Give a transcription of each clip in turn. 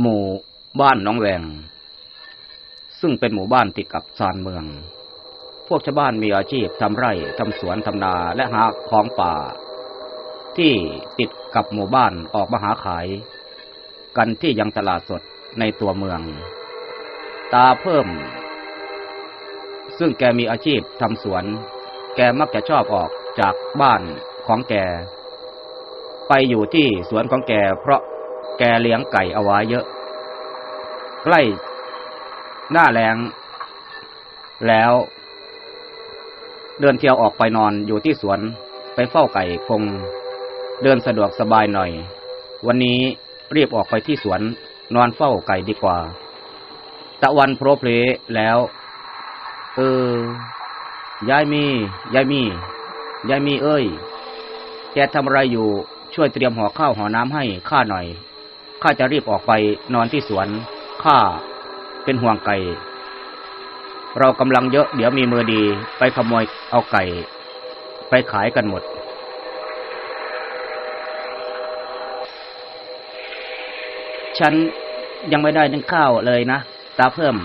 หมู่บ้านหน้องแวง ซึ่งเป็นหมู่บ้านติดกับชานเมือง พวกชาวบ้านมีอาชีพทำไร่ทำสวนทำนาและหาของป่า ที่ติดกับหมู่บ้านออกมาหาขาย กันที่ยังตลาดสดในตัวเมือง ตาเพิ่ม ซึ่งแกมีอาชีพทำสวน แกมักจะชอบออกจากบ้านของแก ไปอยู่ที่สวนของแกเพราะ แกเลี้ยงไก่เอาไว้เยอะ ใกล้หน้าแรงแล้ว เดินเที่ยวออกไปนอนอยู่ที่สวนไปเฝ้าไก่คง เดินสะดวกสบายหน่อย วันนี้รีบออกไปที่สวนนอนเฝ้าไก่ดีกว่า ตะวันโพรเพลแล้ว เออยายมียายมียายมีเอ้ยแกทำอะไรอยู่ช่วยเตรียมห่อข้าวห่อน้ำให้ข้าหน่อย ข้าจะรีบออกไปนอนที่สวน ข้าเป็นห่วงไก่ เรากำลังเยอะเดี๋ยวมีมือดีไปขโมยเอาไก่ ไปขายกันหมด ฉันยังไม่ได้นึ่งข้าวเลยนะ ตาเพิ่ม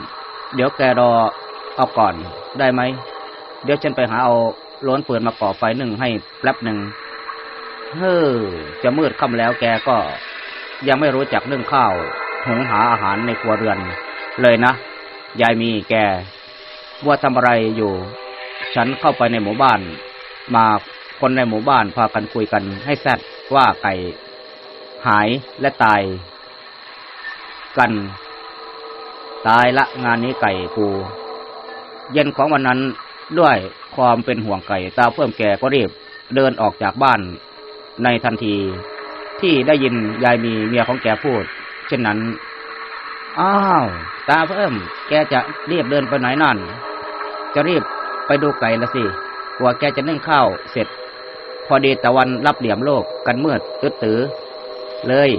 เดี๋ยวแกรอเอาก่อนได้ไหม เดี๋ยวฉันไปหาเอาล้นเปืนมาก่อไฟหนึ่งให้แป๊บหนึ่ง เฮ้อ จะมืดค่ำแล้วแกก็ ยังไม่รู้จักเรื่องข้าวหุงหาอาหารในครัวเรือน เลยนะ ยายมีแกว่าทำอะไรอยู่ ฉันเข้าไปในหมู่บ้าน มาคนในหมู่บ้านพากันคุยกันให้แซดว่าไก่หายและตาย กัน ตายละงานนี้ไก่กูเย็นของวันนั้นด้วยความเป็นห่วงไก่ตาเพิ่มแกก็รีบเดินออกจากบ้านในทันที ที่ได้ยินยายมีเมียของแกพูด เช่นนั้น อ้าว ตาเพิ่ม แกจะรีบเดินไปไหนนั่น จะรีบไปดูไก่ละสิกว่าแกจะนึ่งข้าวเสร็จ พอดีตะวันรับเหลี่ยมโลกกันมืดตื้อตือ เลย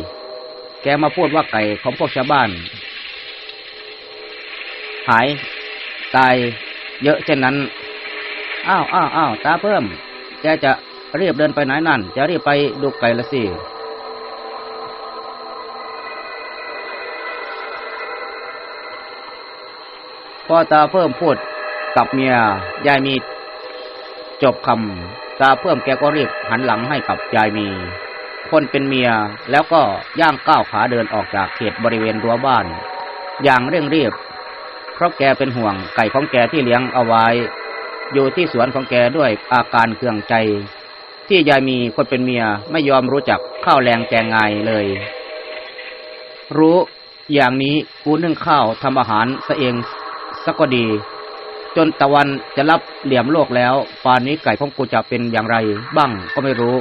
แกมาพูดว่าไก่ของพวกชาวบ้าน หาย ตาย เยอะเช่นนั้น อ้าวอ้าวอ้าวตาเพิ่ม แกจะรีบเดินไปไหนนั่น จะรีบไปดูไก่ละสิ พอตาเพิ่มพูดกับเมียยายมีจบคำตาเพิ่มแกก็รีบหันหลังให้กับยายมี คนเป็นเมียแล้วก็ย่างก้าวขาเดินออกจากเขตบริเวณรั้วบ้าน อย่างเร่งรีบ เพราะแกเป็นห่วงไก่ของแกที่เลี้ยงเอาไว้ อยู่ที่สวนของแกด้วยอาการเครื่องใจ ที่ยายมีคนเป็นเมียไม่ยอมรู้จักข้าวแรงแกงไงเลย รู้อย่างนี้กูนึ่งข้าวทำอาหารซะเอง สักก็ดี จนตะวันจะรับเหลี่ยมโลกแล้วป่านนี้ไก่ของกูจะเป็นอย่างไรบ้างก็ไม่รู้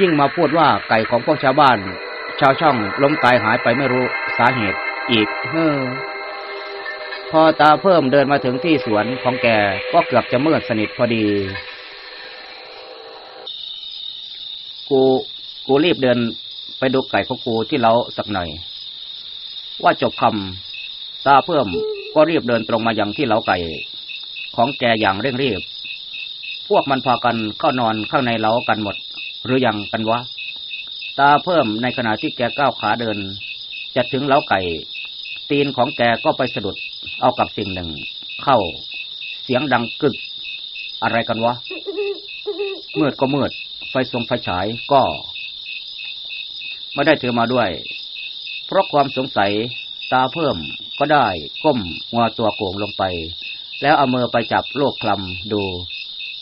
ยิ่งมาพูดว่าไก่ของพวกชาวบ้าน ชาวช่องล้มตายหายไปไม่รู้สาเหตุอีกเฮ้อพอตาเพิ่มเดินมาถึงที่สวนของแกก็เกือบจะมืดสนิทพอดี กูกูรีบเดินไปดูไก่ของกูที่เล้าสักหน่อย ว่าจบคำตาเพิ่ม ก็รีบเดินตรงมาอยังที่เล้าไก่ ของแกอย่างเร่งรีบ พวกมันพากันเข้านอนข้างในเล้ากันหมด หรือยังกันวะ ตาเพิ่มในขณะที่แกก้าวขาเดิน จะถึงเล้าไก่ ตีนของแกก็ไปสะดุดเอากับสิ่งหนึ่ง เข้า เสียงดังกึก อะไรกันวะ มืดก็มืด ไฟส่งไฟฉายก็ ไม่ได้ถือมาด้วย เพราะความสงสัย ตาเพิ่มก็ได้ก้มงอตัวโก่งลงไป แล้วเอามือไปจับโลกคลำดู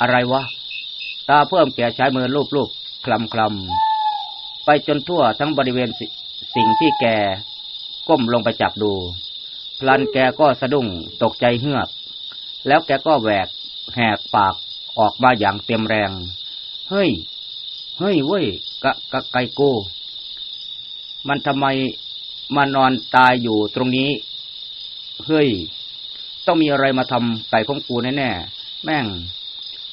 อะไรวะ ตาเพิ่มแกใช้มือลูบลูบคลำคลำไปจนทั่วทั้งบริเวณสสิ่งที่แกก้มลงไปจับดู พลันแกก็สะดุ้งตกใจเฮือก แล้วแกก็แหวกแหกปากออกมาอย่างเต็มแรง เฮ้ย เฮ้ยเว้ยกะกะไก่กูมันทำไม มานอนตายอยู่ตรงนี้ เฮ้ย ต้องมีอะไรมาทำไก่ของกูแน่ๆแม่ง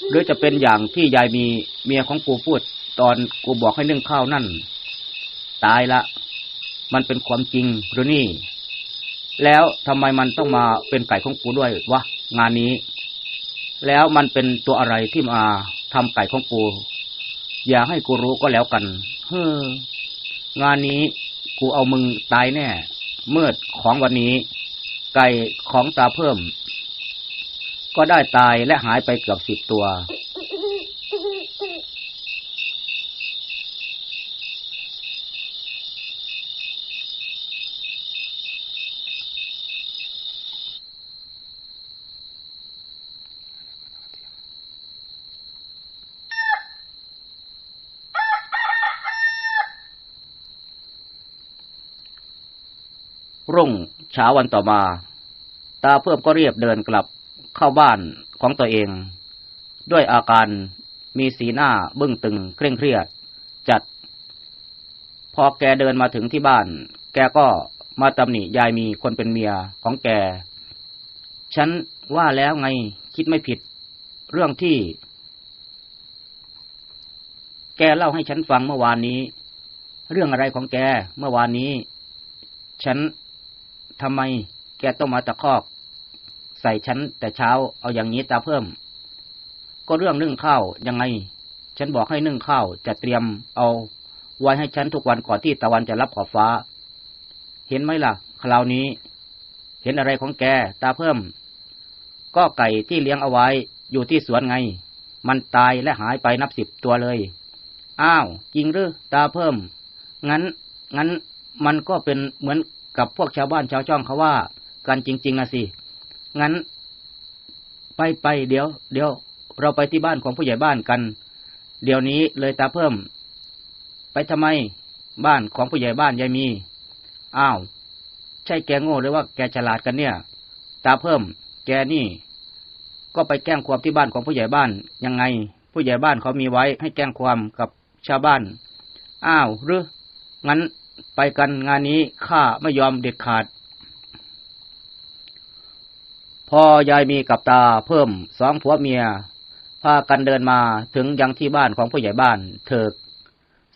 หรือจะเป็นอย่างที่ยายมีเมียของกูพูด ตอนกูบอกให้นึ่งข้าวนั่น ตายละ มันเป็นความจริงหรือนี่ แล้วทำไมมันต้องมาเป็นไก่ของกูด้วยวะงานนี้ แล้วมันเป็นตัวอะไรที่มาทำไก่ของกู อย่าให้กูรู้ก็แล้วกัน เฮ้องานนี้ กูเอามึงตายแน่เมื่อของวันนี้ ไก่ของตาเพิ่ม ก็ได้ตายและหายไปเกือบสิบตัว เช้าวันต่อมา ตาเพิ่มก็เรียบเดินกลับเข้าบ้านของตัวเอง ด้วยอาการมีสีหน้าบึ้งตึงเคร่งเครียด จัด พอแกเดินมาถึงที่บ้าน แกก็มาตำหนิยายมีคนเป็นเมียของแก ฉันว่าแล้วไงคิดไม่ผิด เรื่องที่ แกเล่าให้ฉันฟังเมื่อวานนี้ เรื่องอะไรของแกเมื่อวานนี้ ฉัน ทำไมแกต้องมาตะคอก ใส่ฉันแต่เช้าเอาอย่างนี้ตาเพิ่ม ก็เรื่องนึ่งข้าวยังไง ฉันบอกให้นึ่งข้าวจะเตรียมเอาไว้ให้ฉันทุกวันก่อนที่ตะวันจะรับขอบฟ้า เห็นไหมล่ะ คราวนี้ เห็นอะไรของแกตาเพิ่ม ก็ไก่ที่เลี้ยงเอาไว้อยู่ที่สวนไง มันตายและหายไปนับสิบตัวเลย อ้าว จริงหรือตาเพิ่ม งั้น งั้นมันก็เป็นเหมือน กับพวกชาวบ้านชาวช่องเขาว่า กันจริง ๆนะสิ งั้น ไปไปเดี๋ยว เดี๋ยว เราไปที่บ้านของผู้ใหญ่บ้านกัน เดี๋ยวนี้เลยตาเพิ่ม ไปทำไม บ้านของผู้ใหญ่บ้านยายมี อ้าว ใช่แกโง่หรือว่าแกฉลาดกันเนี่ย ตาเพิ่ม แกนี่ ก็ไปแกล้งความที่บ้านของผู้ใหญ่บ้านยังไง ผู้ใหญ่บ้านเขามีไว้ให้แกล้งความกับชาวบ้าน อ้าวหรืองั้น ไปกันงานนี้ข้าไม่ยอมเด็ดขาด พอยายมีกับตาเพิ่มสองผัวเมีย พากันเดินมาถึงยังที่บ้านของผู้ใหญ่บ้านเถิก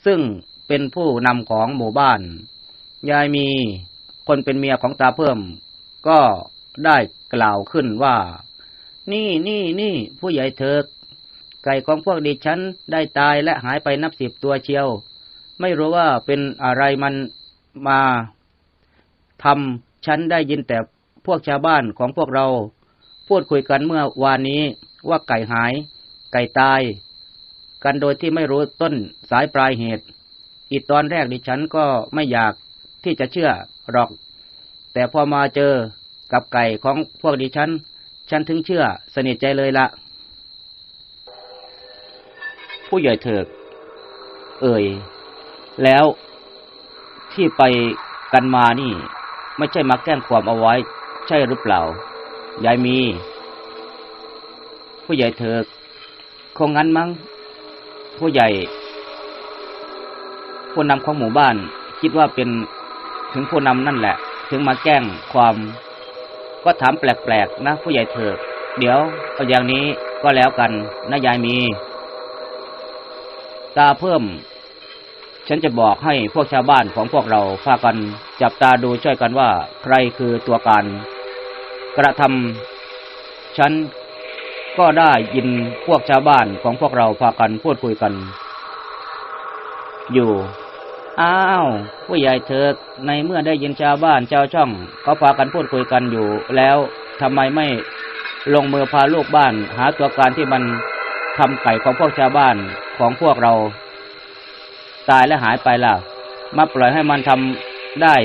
ซึ่งเป็นผู้นำของหมู่บ้าน ยายมีคนเป็นเมียของตาเพิ่ม ก็ได้กล่าวขึ้นว่า นี่นี่นี่ผู้ใหญ่เถิกไก่ของพวกดิฉันได้ตายและหายไปนับสิบตัวเชียว ไม่รู้ว่าเป็นอะไรมันมาทำฉันได้ยินแต่พวกชาวบ้านของพวกเรา พูดคุยกันเมื่อวานนี้ว่าไก่หาย ไก่ตาย กันโดยที่ไม่รู้ต้นสายปลายเหตุ อีตอนแรกดิฉันก็ไม่อยากที่จะเชื่อหรอก แต่พอมาเจอกับไก่ของพวกดิฉัน ฉันถึงเชื่อสนิทใจเลยละผู้ใหญ่เถิก เอ่ย แล้วที่ไปกันมานี่ ไม่ใช่มาแกล้งความเอาไว้ ใช่หรือเปล่ายายมี ผู้ใหญ่เถิกคงงั้นมั้ง ผู้ใหญ่ผู้นำของหมู่บ้าน คิดว่าเป็นถึงผู้นำนั่นแหละ ถึงมาแกล้งความ ก็ถามแปลกๆนะ ผู้ใหญ่เถิกเดี๋ยวเอาอย่างนี้ก็แล้วกันนะยายมี ตาเพิ่ม ฉันจะบอกให้พวกชาวบ้านของพวกเราพากันจับตาดูช่วยกันว่า ใครคือตัวการ กระทำฉันก็ได้ยินพวกชาวบ้านของพวกเราพากันพูดคุยกัน อยู่ อ้าวผู้ใหญ่เถิกในเมื่อได้ยินชาวบ้านชาวช่องเขาพากันพูดคุยกันอยู่ แล้วทำไมไม่ลงมือพาลูกบ้าน หาตัวการที่มันทำไก่ของพวกชาวบ้านของพวกเรา ตายและหายไปล่ะ มาปล่อยให้มันทำได้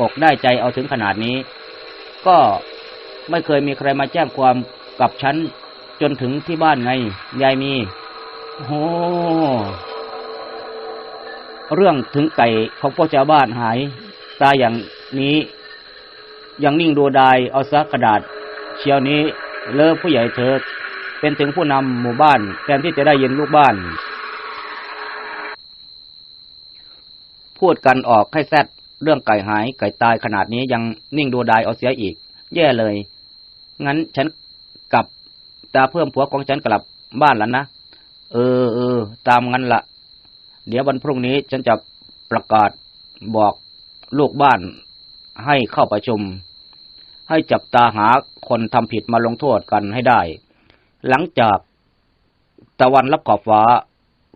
อกได้ใจเอาถึงขนาดนี้ ก็ไม่เคยมีใครมาแจ้งความกับฉันจนถึงที่บ้านไง ยายมีโอ้เรื่องถึงไก่ของพวกชาบ้านหาย ตายอย่างนี้ ยังนิ่งดูดายเอาซักกระดาษ เชียวนี้ เลอผู้ใหญ่เถิดเป็นถึงผู้นำหมู่บ้านแทนที่จะได้เยินลูกบ้าน พูดกันออกให้แซดเรื่องไก่หายไก่ตายขนาดนี้ยังนิ่งดูดายเอาเสียอีก แย่เลย งั้นฉันกลับตาเพิ่มผัวของฉันกลับบ้านแล้วนะ เออเออตามงั้นละเดี๋ยววันพรุ่งนี้ฉันจะประกาศบอกลูกบ้านให้เข้าประชุม ให้จับตาหาคนทำผิดมาลงโทษกันให้ได้ หลังจากตะวันรับขอบฟ้า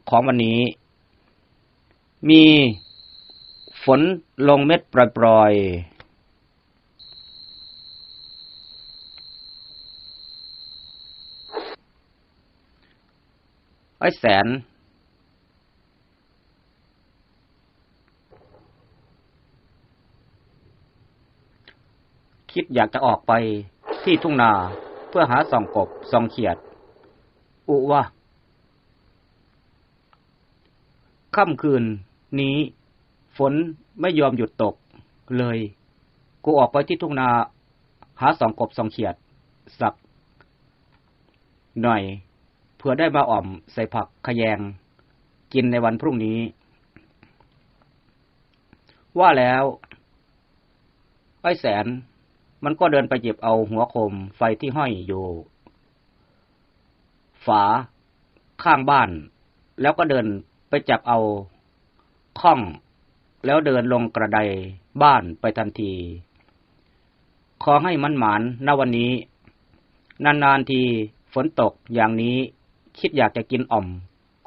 ของวันนี้ มี ฝนลงเม็ดปล่อยๆไอ้แสน คิดอยากจะออกไปที่ทุ่งนาเพื่อหาส่องกบส่องเขียด อุวะค่ำคืนนี้ ฝนไม่ยอมหยุดตกเลย กูออกไปที่ทุ่งนา หาสองกบสองเขียด สัก หน่อยเพื่อได้มาอ่อมใส่ผักขยง กินในวันพรุ่งนี้ ว่าแล้ว ไอ้แสน มันก็เดินไปหยิบเอาหัวคมไฟที่ห้อยอยู่ ฝา ข้างบ้าน แล้วก็เดินไปจับเอาข้อง แล้วเดินลงกระไดบ้านไปทันที ขอให้มันหมานณวันนี้ นานๆทีฝนตกอย่างนี้ คิดอยากจะกินอ่อม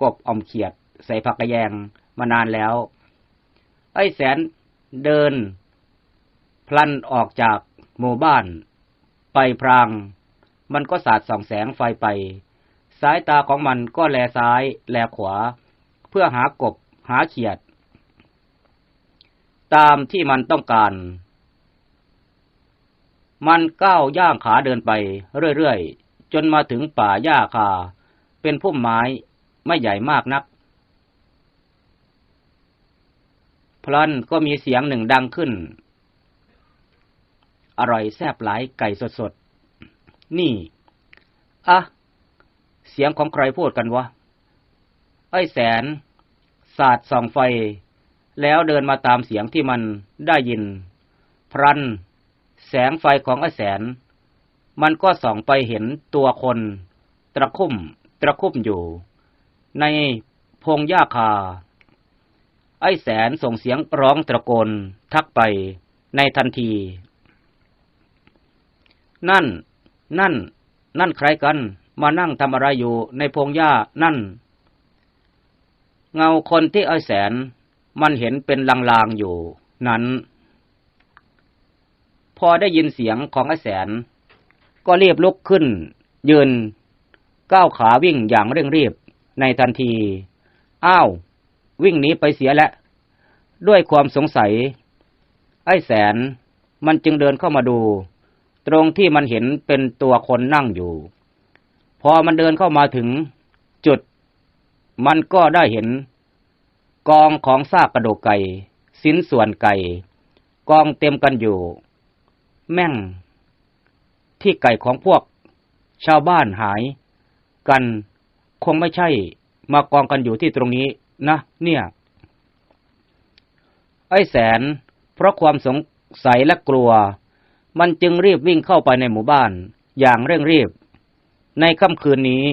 กบอ่อมเขียด ใส่ผักกระแยงมานานแล้ว ไอ้แสนเดิน พลันออกจากหมู่บ้าน ไปพราง มันก็สาดส่องแสงไฟไป สายตาของมันก็แลซ้าย แลขวา เพื่อหากบหาเขียด ตามที่มันต้องการ มันก้าวย่างขาเดินไปเรื่อยๆ จนมาถึงป่าหญ้าคา เป็นพุ่มไม้ไม่ใหญ่มากนัก พลันก็มีเสียงหนึ่งดังขึ้น อร่อยแซ่บหลายไก่สดๆ นี่ อะ เสียงของใครพูดกันวะ ไอ้แสน สาดส่องไฟ แล้วเดินมาตามเสียงที่มันได้ยิน พรัน แสงไฟของไอแสน มันก็ส่องไปเห็นตัวคน ตะคุ่ม ตะคุ่มอยู่ ในพงหญ้าคา ไอแสนส่งเสียงร้องตะโกนทักไปในทันที นั่น นั่น นั่นใครกัน มานั่งทำอะไรอยู่ในพงหญ้านั่น เงาคนที่ไอแสน มันเห็นเป็นลางๆอยู่ นั้น พอได้ยินเสียงของไอ้แสน ก็รีบลุกขึ้น ยืน ก้าวขาวิ่งอย่างเร่งรีบ ในทันที อ้าว วิ่งหนีไปเสียแล้ว ด้วยความสงสัย ไอ้แสนมันจึงเดินเข้ามาดู ตรงที่มันเห็นเป็นตัวคนนั่งอยู่ พอมันเดินเข้ามาถึงจุด มันก็ได้เห็น กองของซากกระดูกไก่สิ้นส่วนไก่ กองเต็มกันอยู่ แม่ง ที่ไก่ของพวก ชาวบ้านหาย กันคงไม่ใช่ มากองกันอยู่ที่ตรงนี้นะ เนี่ย ไอ้แสน เพราะความสงสัยและกลัว มันจึงรีบวิ่งเข้าไปในหมู่บ้าน อย่างเร่งรีบ ในค่ำคืนนี้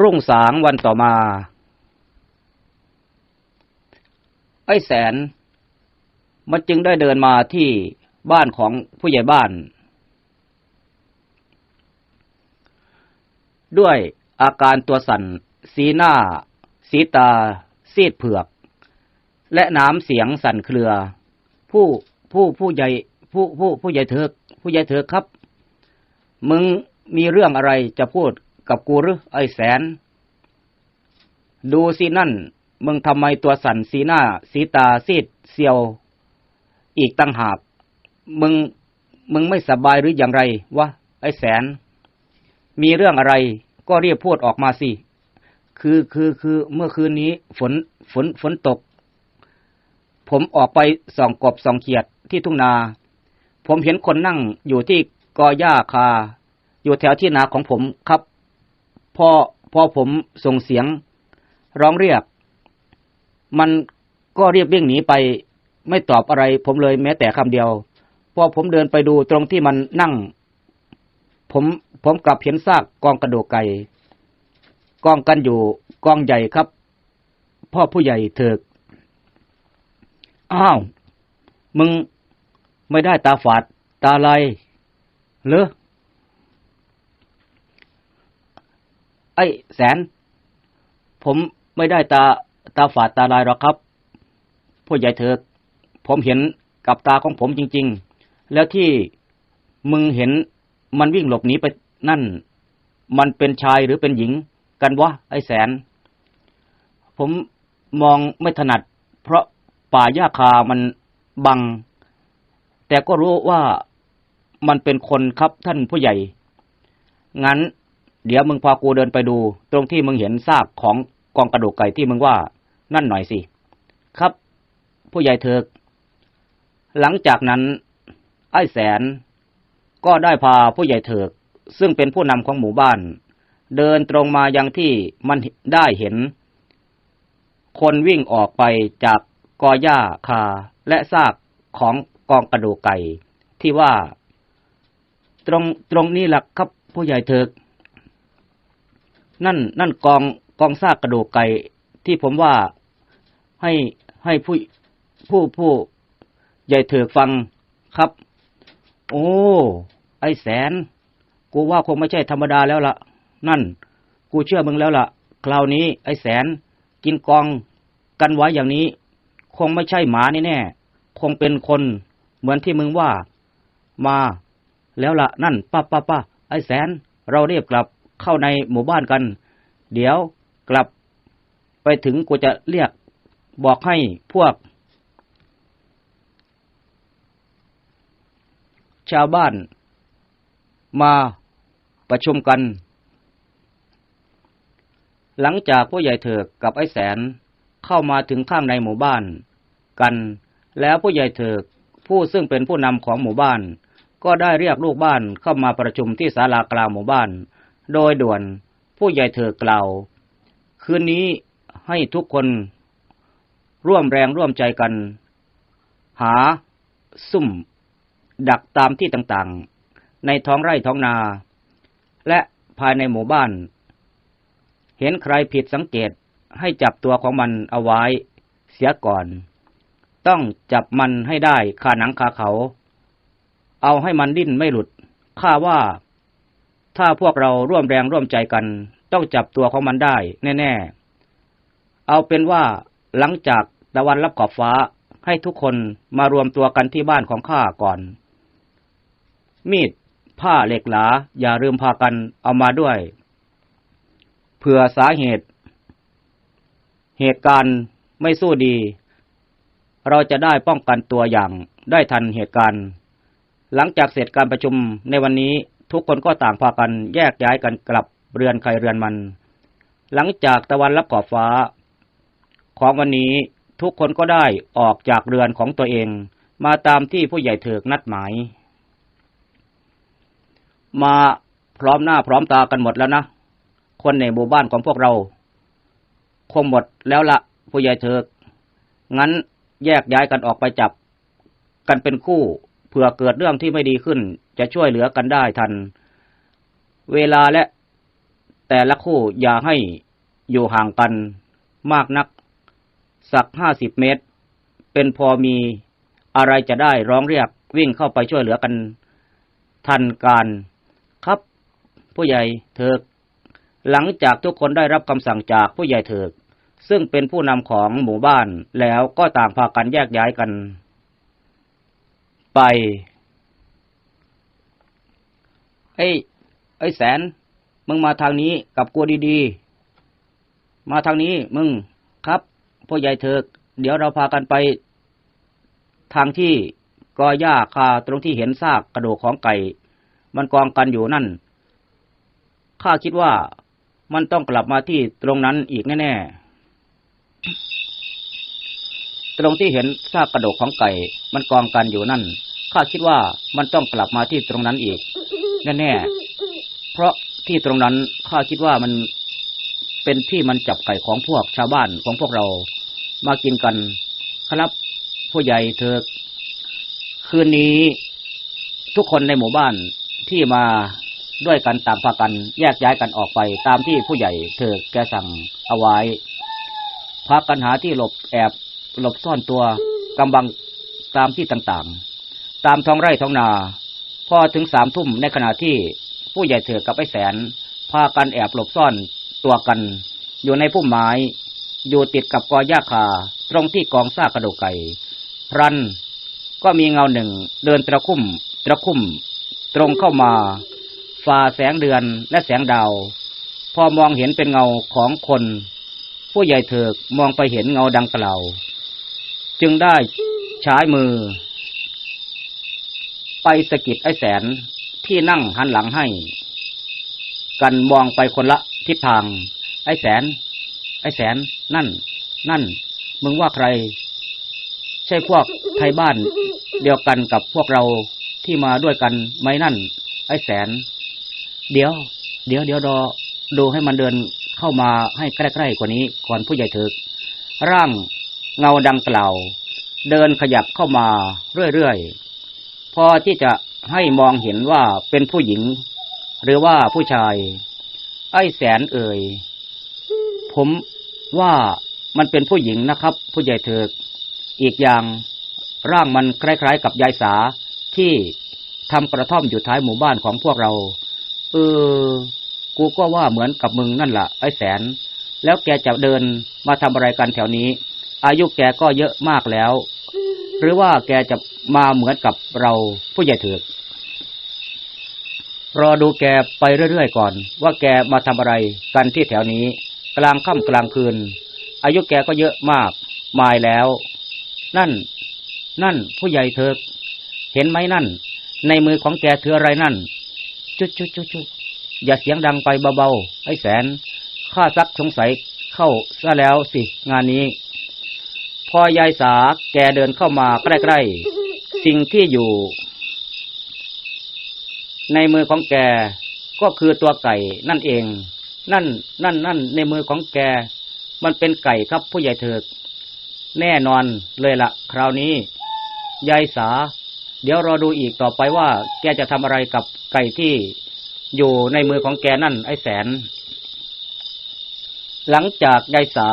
รุ่งสางวันต่อมา ไอ้แสน มันจึงได้เดินมาที่บ้านของผู้ใหญ่บ้าน ด้วยอาการตัวสั่น สีหน้า สีตา ซีดเผือก และน้ำเสียงสั่นเครือ ผู้ผู้ผู้ใหญ่ผู้ผู้ผู้ใหญ่เถิกผู้ใหญ่เถิกครับ มึงมีเรื่องอะไรจะพูดกับกูหรือไอ้แสน ดูสินั่น มึงทำไมตัวสั่นสีหน้า สีตาซีดเซียว อีกตั้งหากมึง มึงไม่สบายหรืออย่างไรวะไอ้แสน มีเรื่องอะไร ก็เรียบพูดออกมาสิ คือคือคือเมื่อคืนนี้ ฝนฝนฝนตก ผมออกไปส่องกบส่องเขียดที่ทุ่งนา ผมเห็นคนนั่งอยู่ที่กอหญ้าคา อยู่แถวที่นาของผมครับ พอพอผมส่งเสียง ร้องเรียก มันก็เรียบวิ่งหนีไป ไม่ตอบอะไร ผมเลยแม้แต่คำเดียว พอผมเดินไปดูตรงที่มันนั่ง ผมผมกลับเห็นซากกองกระดูกไก่กองกันอยู่กองใหญ่ครับ พ่อผู้ใหญ่เถิกอ้าว มึงไม่ได้ตาฝาด ตาลายเหรอไอ้แสน ผมไม่ได้ตา ตาฝาดตาลายหรอกครับ ผู้ใหญ่เถิกผมเห็นกับตาของผมจริง ๆ แล้วที่มึงเห็นมันวิ่งหลบหนีไปนั่น มันเป็นชายหรือเป็นหญิง กันวะไอ้แสน ผมมองไม่ถนัด เพราะป่าหญ้าคามันบัง แต่ก็รู้ว่ามันเป็นคนครับท่านผู้ใหญ่ งั้น เดี๋ยวมึงพากูเดินไปดู ตรงที่มึงเห็นซากของกองกระดูกไก่ที่มึงว่า นั่นหน่อยสิ ครับ ผู้ใหญ่เถิก หลังจากนั้น ไอ้แสน ก็ได้พาผู้ใหญ่เถิก ซึ่งเป็นผู้นำของหมู่บ้าน เดินตรงมายังที่มันได้เห็น คนวิ่งออกไปจากกอหญ้าคาและซากของกองกระดูกไก่ ที่ว่า ตรงตรงนี้หละครับผู้ใหญ่เถิก นั่นนั่นกองกองซากกระดูกไก่ ที่ผมว่าให้ให้ผู้ผู้ผู้ใหญ่เถิกฟังครับ โอ้ ไอแสน กูว่าคงไม่ใช่ธรรมดาแล้วละ่ะ นั่น กูเชื่อมึงแล้วละ่ะ คราวนี้ ไอแสน กินกองกันไว้อย่างนี้ คงไม่ใช่หมาแน่ คงเป็นคน เหมือนที่มึงว่า มา แล้วละ่ะ นั่นป้าป้าป้าไอแสน เราเรียบกลับเข้าในหมู่บ้านกัน เดี๋ยวกลับ ไปถึงกูจะเรียกบอกให้พวก ชาวบ้าน มาประชุมกัน หลังจากผู้ใหญ่เถิกกับไอ้แสนเข้ามาถึงข้างในหมู่บ้าน กัน แล้วผู้ใหญ่เถิกผู้ซึ่งเป็นผู้นำของหมู่บ้าน ก็ได้เรียกลูกบ้านเข้ามาประชุมที่ศาลากลางหมู่บ้าน โดยด่วนผู้ใหญ่เถิกกล่าว คืนนี้ ให้ทุกคนร่วมแรงร่วมใจกัน หาซุ่ม ดักตามที่ต่างๆ ในท้องไร่ท้องนา และภายในหมู่บ้าน เห็นใครผิดสังเกตให้จับตัวของมันเอาไว้เสียก่อน ต้องจับมันให้ได้คาหนังคาเขา เอาให้มันดิ้นไม่หลุดข้าว่าถ้าพวกเราร่วมแรงร่วมใจกัน ต้องจับตัวของมันได้แน่ ๆ เอาเป็นว่าหลังจากตะวันรับขอบฟ้าให้ทุกคนมารวมตัวกันที่บ้านของข้าก่อน มีด ผ้าเหล็กหลา อย่าลืมพากันเอามาด้วย เผื่อสาเหตุ เหตุการณ์ไม่สู้ดี เราจะได้ป้องกันตัวอย่างได้ทันเหตุการณ์ หลังจากเสร็จการประชุมในวันนี้ทุกคนก็ต่างพากันแยกย้ายกันกลับเรือนใครเรือนมัน หลังจากตะวันรับขอบฟ้า ของวันนี้ทุกคนก็ได้ออกจากเรือนของตัวเอง มาตามที่ผู้ใหญ่เถิกนัดหมาย มาพร้อมหน้าพร้อมตากันหมดแล้วนะ คนในหมู่บ้านของพวกเรา คงหมดแล้วละผู้ใหญ่เถิก งั้นแยกย้ายกันออกไปจับ กันเป็นคู่เผื่อเกิดเรื่องที่ไม่ดีขึ้น จะช่วยเหลือกันได้ทัน เวลาและแต่ละคู่อย่าให้อยู่ห่างกันมากนัก สักห้าสิบเมตร เป็นพอมีอะไรจะได้ร้องเรียกวิ่งเข้าไปช่วยเหลือกัน ทันการครับผู้ใหญ่เถิก หลังจากทุกคนได้รับคำสั่งจากผู้ใหญ่เถิก ซึ่งเป็นผู้นำของหมู่บ้านแล้วก็ต่างพากันแยกย้ายกัน ไปเอ้ไอ้แสน มึงมาทางนี้กับกูดีๆ มาทางนี้มึงครับ พ่อใหญ่เถิกเดี๋ยวเราพากันไป ทางที่กอหญ้าคาตรงที่เห็นซากกระดูกของไก่ มันกองกันอยู่นั่น ข้าคิดว่ามันต้องกลับมาที่ตรงนั้นอีกแน่ๆ ตรงที่เห็นซากกระดูกของไก่ มันกองกันอยู่นั่น ข้าคิดว่ามันต้องกลับมาที่ตรงนั้นอีก แน่ๆ เพราะที่ตรงนั้นข้าคิดว่ามันเป็นที่มันจับไก่ของพวกชาวบ้านของพวกเรา มากินกัน ครับผู้ใหญ่เถิกคืนนี้ทุกคนในหมู่บ้านที่มาด้วยกันต่างพากันแยกย้ายกันออกไป ตามที่ผู้ใหญ่เถิกแกสั่งเอาไว้พากันหาที่หลบแอบหลบซ่อนตัวกำบังตามที่ต่างๆ ตามท้องไร่ท้องนา พอถึงสามทุ่มในขณะที่ผู้ใหญ่เถิกกับไอ้แสน พากันแอบหลบซ่อนตัวกัน อยู่ในพุ่มไม้ อยู่ติดกับกอหญ้าคา ตรงที่กองซากกระดูกไก่ พรัน ก็มีเงาหนึ่งเดินตะคุ่มตะคุ่ม ตรงเข้ามาฝ่าแสงเดือนและแสงดาว พอมองเห็นเป็นเงาของคน ผู้ใหญ่เถิกมองไปเห็นเงาดังกล่าว จึงได้ใช้มือ ไปสะกิดไอ้แสนที่นั่งหันหลังให้ กันมองไปคนละทิศทาง ไอ้แสน แสนนั่น นั่น มึงว่าใคร ใช่พวกไทยบ้านเดียวกันกับพวกเราที่มาด้วยกันไหมนั่น ไอ้แสน เดี๋ยว เดี๋ยวเดี๋ยวรอดูให้มันเดินเข้ามาให้ใกล้ๆกว่านี้ก่อนผู้ใหญ่เถิกร่างเงาดังกล่าว เดินขยับเข้ามาเรื่อยๆ พอที่จะให้มองเห็นว่าเป็นผู้หญิง หรือว่าผู้ชาย ไอ้แสนเอ่ยผม ว่ามันเป็นผู้หญิงนะครับ ผู้ใหญ่เถิก อีกอย่างร่างมันคล้ายๆกับยายสาที่ทำกระท่อมอยู่ท้ายหมู่บ้านของพวกเรา เออ กูก็ว่าเหมือนกับมึงนั่นละ่ะ ไอ้แสน แล้วแกจะเดินมาทำอะไรกันแถวนี้ อายุแกก็เยอะมากแล้ว หรือว่าแกจะมาเหมือนกับเราผู้ใหญ่เถิกรอดูแกไปเรื่อยๆก่อน ว่าแกมาทำอะไรกันที่แถวนี้ กลางค่ำกลางคืน อายุแกก็เยอะมากมายแล้ว นั่น นั่นผู้ใหญ่เถิกเห็นไหมนั่น ในมือของแกถืออะไรนั่น จุดจุดจุดจุดอย่าเสียงดังไปเบาๆไอ้แสนข้าซักสงสัยเข้าซะแล้วสิ งานนี้ พอยายสาแกเดินเข้ามาใกล้ๆสิ่งที่อยู่ ในมือของแกก็คือตัวไก่นั่นเอง นั่น นั่นนั่นในมือของแก มันเป็นไก่ครับผู้ใหญ่เถิก แน่นอนเลยละคราวนี้ ยายสา เดี๋ยวรอดูอีกต่อไปว่า แกจะทำอะไรกับไก่ที่อยู่ในมือของแกนั่นไอ้แสน หลังจากยายสา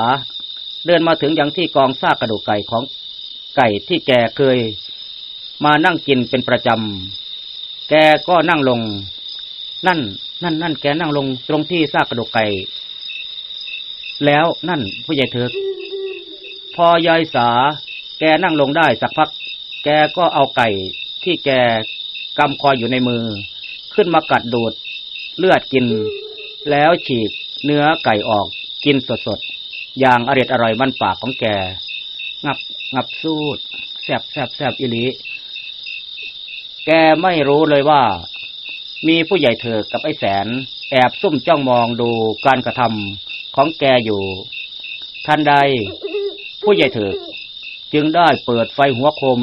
เดินมาถึงยังที่กองซากกระดูกไก่ของไก่ที่แกเคย มานั่งกินเป็นประจำ แกก็นั่งลง นั่น นั่นนั่นแกนั่งลงตรงที่ซากกระดูกไก่ แล้วนั่นผู้ใหญ่เถิกพอยายสา แกนั่งลงได้สักพัก แกก็เอาไก่ที่แกกำคออยู่ในมือ ขึ้นมากัดดูด เลือดกิน แล้วฉีกเนื้อไก่ออกกินสดๆอย่างอร็ดอร่อยมันปากของแก งับงับสูดแซบแซบแซบอิลิแกไม่รู้เลยว่า มีผู้ใหญ่เถิกกับไอ้แสน แอบซุ่มจ้องมองดูการกระทำของแกอยู่ ทันใด ผู้ใหญ่เถิกจึงได้เปิดไฟหัวคม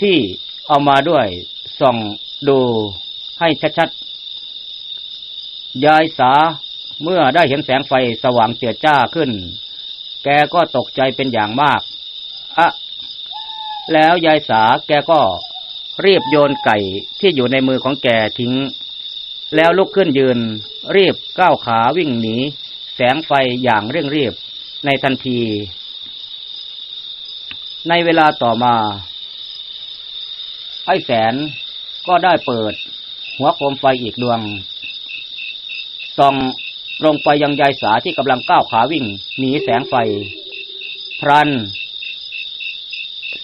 ที่เอามาด้วยส่องดูให้ชัดๆ ยายสาเมื่อได้เห็นแสงไฟสว่างเจิดจ้าขึ้น แกก็ตกใจเป็นอย่างมากอะแล้วยายสาแกก็ รีบโยนไก่ที่อยู่ในมือของแกทิ้ง แล้วลุกขึ้นยืน รีบก้าวขาวิ่งหนี แสงไฟอย่างเร่งรีบในทันที ในเวลาต่อมา ไอ้แสนก็ได้เปิด หัวโคมไฟอีกดวงส่องลงไปยังยายสาที่กำลังก้าวขาวิ่งหนีแสงไฟ พรัน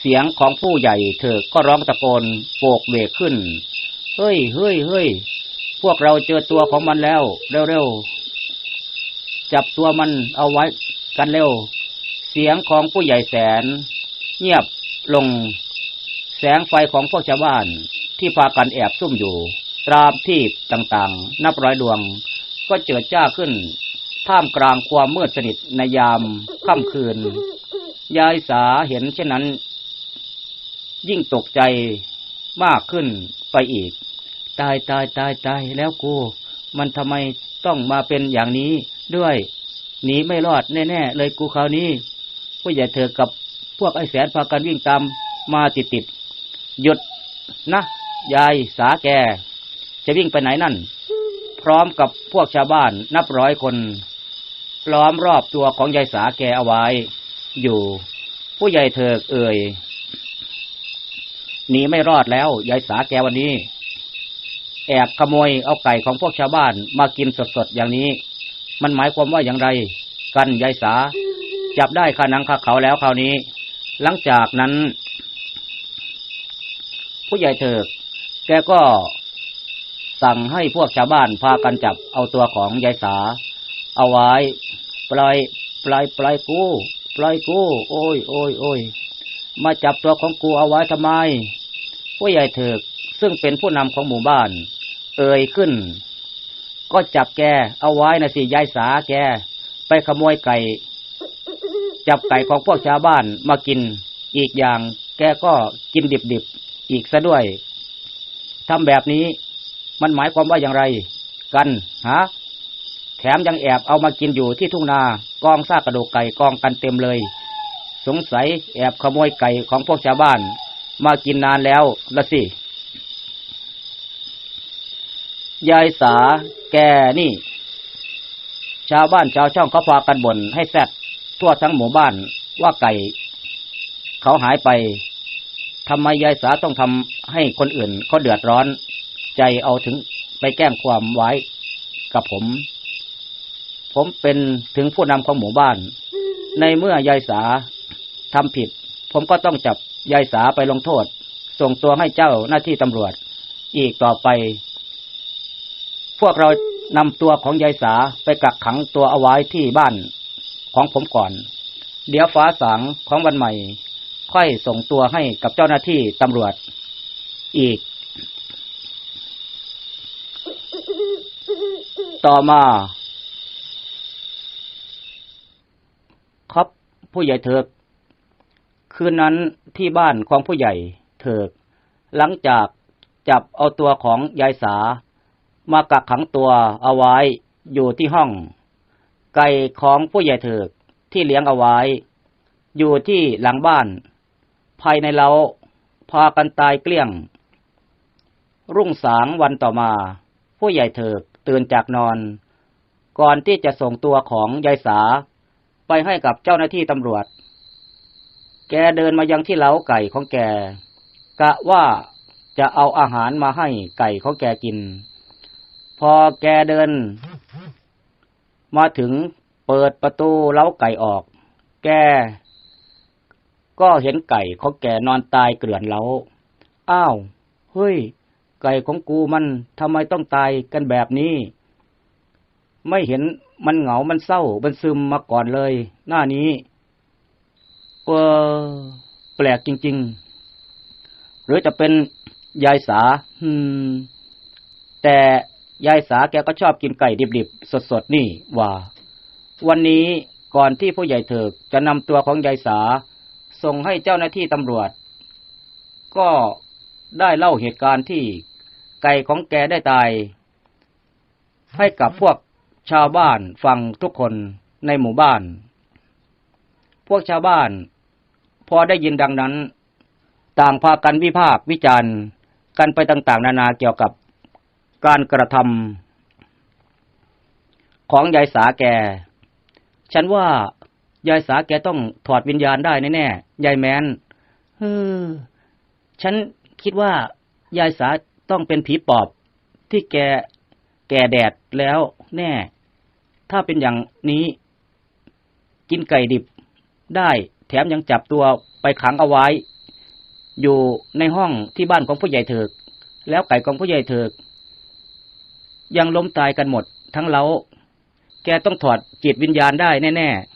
เสียงของผู้ใหญ่เธอก็ร้องตะโกนโปกเบกขึ้น เฮ้ย เฮ้ย เฮ้ย พวกเราเจอตัวของมันแล้ว เร็วๆ จับตัวมันเอาไว้กันเร็ว เสียงของผู้ใหญ่แสน เงียบลง แสงไฟของพวกชาวบ้านที่พากันแอบซุ่มอยู่ ตรามที่ต่างๆ นับร้อยดวง ก็เจิดจ้าขึ้น ท่ามกลางความมืดสนิทในยามค่ำคืน ยายสาเห็นเช่นนั้น ยิ่งตกใจมากขึ้นไปอีก ตายตายตายตายแล้วกู มันทำไมต้องมาเป็นอย่างนี้ด้วยหนีไม่รอดแน่ๆเลยกูคราวนี้ผู้ใหญ่เธอกับพวกไอ้แสนพากันวิ่งตามมาติดติดๆหยุดนะ ยายสาแก จะวิ่งไปไหนนั่น พร้อมกับพวกชาวบ้านนับร้อยคน ล้อมรอบตัวของยายสาแกเอาไว้ อยู่ ผู้ใหญ่เถิกเอ่ย หนีไม่รอดแล้วยายสาแกวันนี้ แอบขโมยเอาไก่ของพวกชาวบ้านมากินสดๆอย่างนี้ มันหมายความว่าอย่างไร กันยายสา จับได้คานังคาเขาแล้วคราวนี้ หลังจากนั้น ผู้ใหญ่เถิกแกก็สั่งให้พวกชาวบ้านพากันจับเอาตัวของยายสา เอาไว้ ปล่อย ปล่อย ปล่อยกูปล่อยกูโอ้ยโอ้ยโอ้ย มาจับตัวของกูเอาไว้ทำไม ผู้ใหญ่เถิกซึ่งเป็นผู้นำของหมู่บ้าน เอ่ยขึ้น ก็จับแกเอาไว้นะสิยายสาแก ไปขโมยไก่ จับไก่ของพวกชาวบ้านมากิน อีกอย่าง แกก็กินดิบๆอีกซะด้วยทำแบบนี้มันหมายความว่าอย่างไร กันฮะแถมยังแอบเอามากินอยู่ที่ทุ่งนากองซากกระดูกไก่กองกันเต็มเลย สงสัยแอบขโมยไก่ของพวกชาวบ้าน มากินนานแล้วละสิ ยายสาแกนี่ ชาวบ้านชาวช่องเขาพากันบ่นให้แซดทั่วทั้งหมู่บ้านว่าไก่ เขาหายไปทำไมยายสาต้องทำให้คนอื่นเขาเดือดร้อน ใจเอาถึงไปแกล้งความไว้กับผม ผมเป็นถึงผู้นำของหมู่บ้าน ในเมื่อยายสา ทำผิด ผมก็ต้องจับยายสาไปลงโทษ ส่งตัวให้เจ้าหน้าที่ตำรวจ อีกต่อไป พวกเรานำตัวของยายสาไปกักขังตัวเอาไว้ที่บ้านของผมก่อน เดี๋ยวฟ้าสางของวันใหม่ ค่อยส่งตัวให้กับเจ้าหน้าที่ตำรวจ อีก ต่อมาครับผู้ใหญ่เถิก คืนนั้นที่บ้านของผู้ใหญ่เถิก หลังจากจับเอาตัวของยายสา มากักขังตัวเอาไว้อยู่ที่ห้อง ไก่ของผู้ใหญ่เถิกที่เลี้ยงเอาไว้ อยู่ที่หลังบ้าน ภายในเล้าพากันตายเกลี้ยง รุ่งสางวันต่อมา ผู้ใหญ่เถิกตื่นจากนอน ก่อนที่จะส่งตัวของยายสา ไปให้กับเจ้าหน้าที่ตำรวจ แกเดินมายังที่เล้าไก่ของแก กะว่าจะเอาอาหารมาให้ไก่ของแกกิน พอแกเดิน มาถึงเปิดประตูเล้าไก่ออก แก ก็เห็นไก่ของแกนอนตายเกลื่อนเล้า อ้าว เฮ้ย ไก่ของกูมันทำไมต้องตายกันแบบนี้ ไม่เห็นมันเหงา มันเศร้า มันซึมมาก่อนเลย หน้านี้ เออแปลกจริง ๆ หรือจะเป็นยายสาอืม แต่ยายสาแกก็ชอบกินไก่ดิบๆ สดๆ นี่ว่า วันนี้ก่อนที่ผู้ใหญ่เถิกจะนำตัวของยายสา ส่งให้เจ้าหน้าที่ตำรวจ ก็ได้เล่าเหตุการณ์ที่ไก่ของแกได้ตาย ให้กับพวกชาวบ้านฟังทุกคนในหมู่บ้าน พวกชาวบ้าน พอได้ยินดังนั้น ต่างพากันวิพากษ์วิจารณ์กันไปต่าง ๆ นานาเกี่ยวกับการกระทำของยายสาแก ฉันว่ายายสาแกต้องถอดวิญญาณได้แน่ๆยายแมนเฮ้อฉันคิดว่ายายสาต้องเป็นผีปอบที่แกแก่แดดแล้วแน่ ถ้าเป็นอย่างนี้ กินไก่ดิบได้ แถมยังจับตัวไปขังเอาไว้ อยู่ในห้องที่บ้านของผู้ใหญ่เถิก แล้วไก่ของผู้ใหญ่เถิก ยังล้มตายกันหมด ทั้งเล้า แกต้องถอดจิตวิญญาณได้แน่ๆ